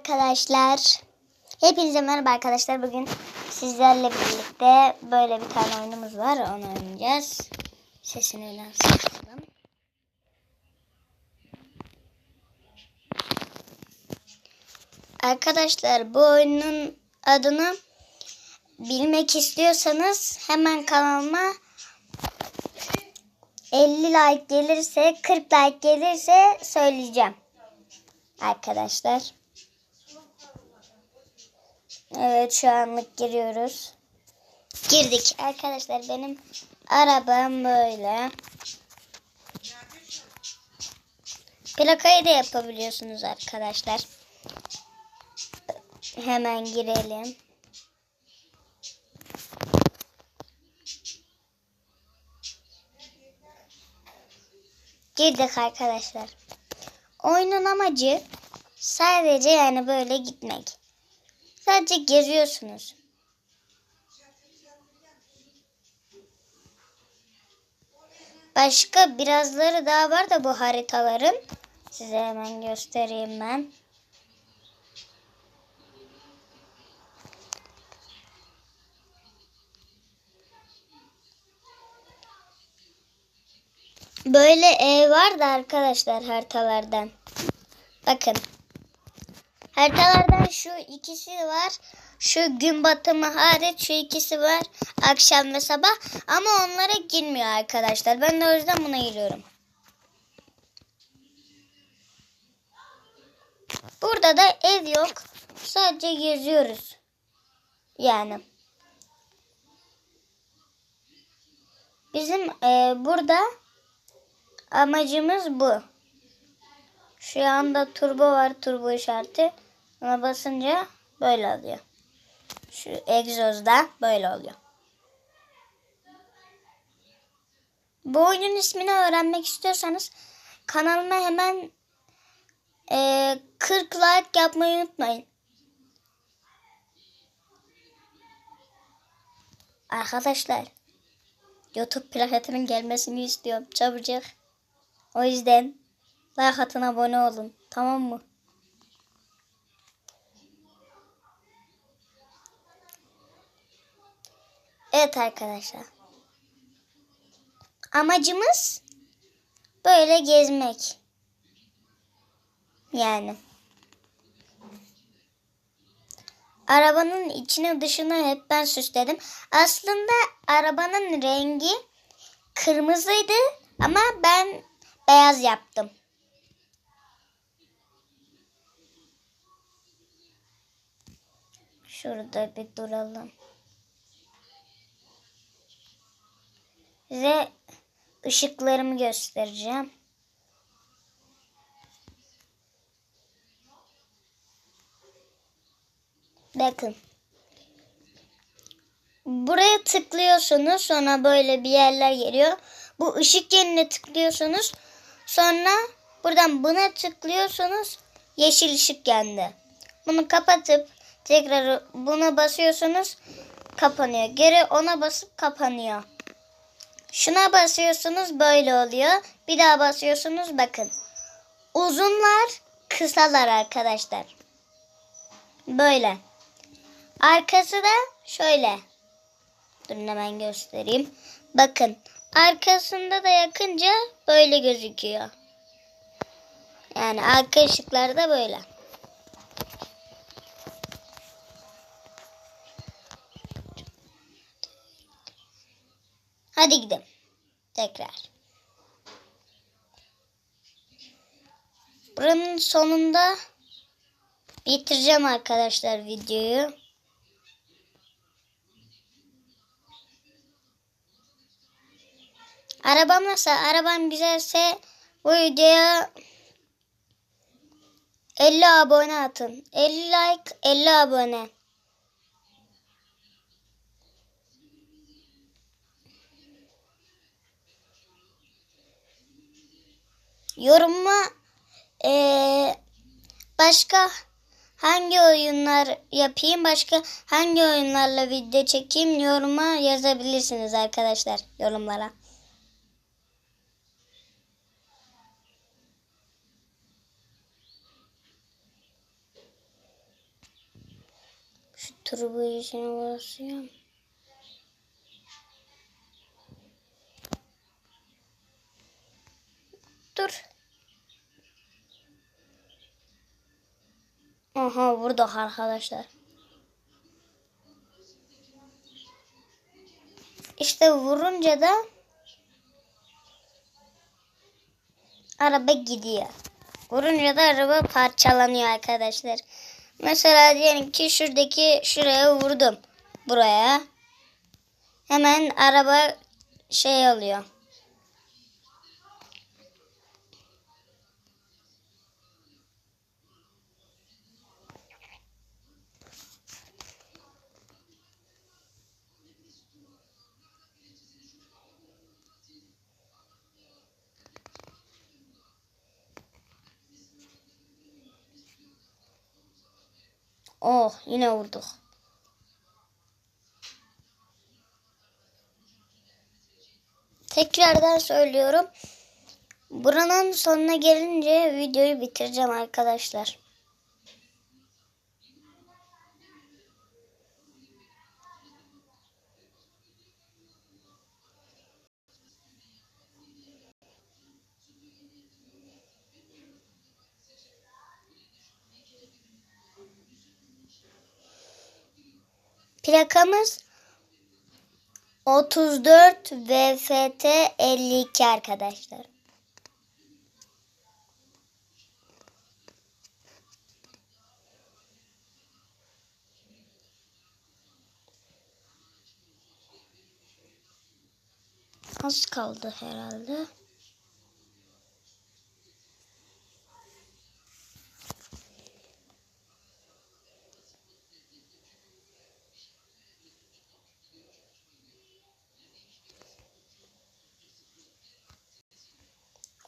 arkadaşlar. Hepinize merhaba arkadaşlar. Bugün sizlerle birlikte böyle bir tane oyunumuz var. Onu oynayacağız. Sesini öyle sıkalım. Arkadaşlar bu oyunun adını bilmek istiyorsanız hemen kanalıma 50 like gelirse 40 like gelirse söyleyeceğim. Arkadaşlar. Evet şu anlık giriyoruz. Girdik. Arkadaşlar benim arabam böyle. Plakayı da yapabiliyorsunuz arkadaşlar. Hemen girelim. Girdik arkadaşlar. Oyunun amacı sadece yani böyle gitmek. Sadece geziyorsunuz. Başka birazları daha var da bu haritaların. Size hemen göstereyim ben. Böyle ev var da arkadaşlar haritalardan. Bakın. Haritalardan şu ikisi var. Şu gün batımı hariç şu ikisi var. Akşam ve sabah. Ama onlara girmiyor arkadaşlar. Ben de o yüzden buna giriyorum. Burada da ev yok. Sadece geziyoruz. Yani. Bizim e, burada amacımız bu. Şu anda turbo var turbo işareti. Ona basınca böyle oluyor. Şu egzozda böyle oluyor. Bu oyunun ismini öğrenmek istiyorsanız kanalıma hemen e, 40 like yapmayı unutmayın. Arkadaşlar YouTube plaketimin gelmesini istiyorum çabucak. O yüzden like atın abone olun. Tamam mı? Evet arkadaşlar. Amacımız böyle gezmek. Yani. Arabanın içini dışını hep ben süsledim. Aslında arabanın rengi kırmızıydı ama ben beyaz yaptım. Şurada bir duralım. Size ışıklarımı göstereceğim. Bakın. Buraya tıklıyorsunuz. Sonra böyle bir yerler geliyor. Bu ışık yerine tıklıyorsunuz. Sonra buradan buna tıklıyorsunuz. Yeşil ışık yandı. Bunu kapatıp tekrar buna basıyorsunuz. Kapanıyor. Geri ona basıp kapanıyor. Şuna basıyorsunuz böyle oluyor. Bir daha basıyorsunuz bakın. Uzunlar kısalar arkadaşlar. Böyle. Arkası da şöyle. Durun hemen göstereyim. Bakın. Arkasında da yakınca böyle gözüküyor. Yani arka ışıklar da böyle. Hadi gidelim. Tekrar. Buranın sonunda bitireceğim arkadaşlar videoyu. Arabam nasıl? Arabam güzelse bu videoya 50 abone atın. 50 like, 50 abone. Yoruma ee, başka hangi oyunlar yapayım, başka hangi oyunlarla video çekeyim yoruma yazabilirsiniz arkadaşlar yorumlara. turbo içine basıyorum. Aha vurdu arkadaşlar. İşte vurunca da araba gidiyor. Vurunca da araba parçalanıyor arkadaşlar. Mesela diyelim ki şuradaki şuraya vurdum. Buraya. Hemen araba şey oluyor. Oh yine vurduk. Tekrardan söylüyorum. Buranın sonuna gelince videoyu bitireceğim arkadaşlar. Plakamız 34 VFT 52 arkadaşlar. Az kaldı herhalde.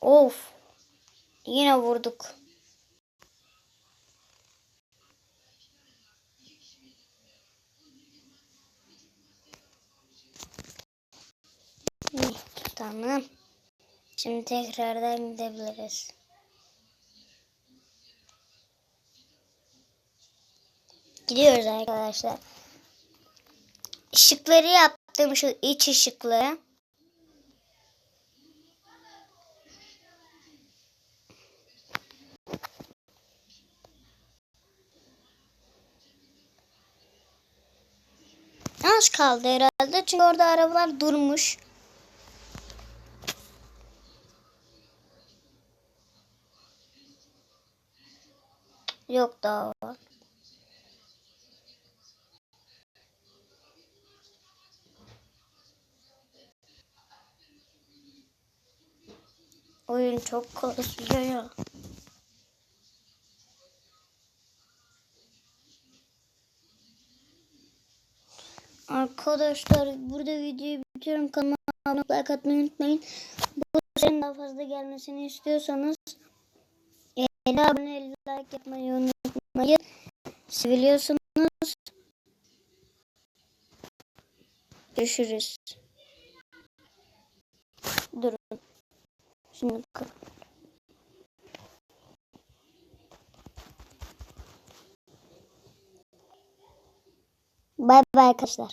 Of. Yine vurduk. Tamam. Şimdi tekrardan gidebiliriz. Gidiyoruz arkadaşlar. Işıkları yaptım şu iç ışıkları. Az kaldı herhalde çünkü orada arabalar durmuş. Yok daha var. Oyun çok kasıyor ya. Arkadaşlar burada videoyu bitiriyorum. Kanalıma like atmayı unutmayın. Bu senin daha fazla gelmesini istiyorsanız 50 abone 50 like yapmayı unutmayın. Seviliyorsunuz. Görüşürüz. Durun. Şimdi kapat. Bay bay arkadaşlar.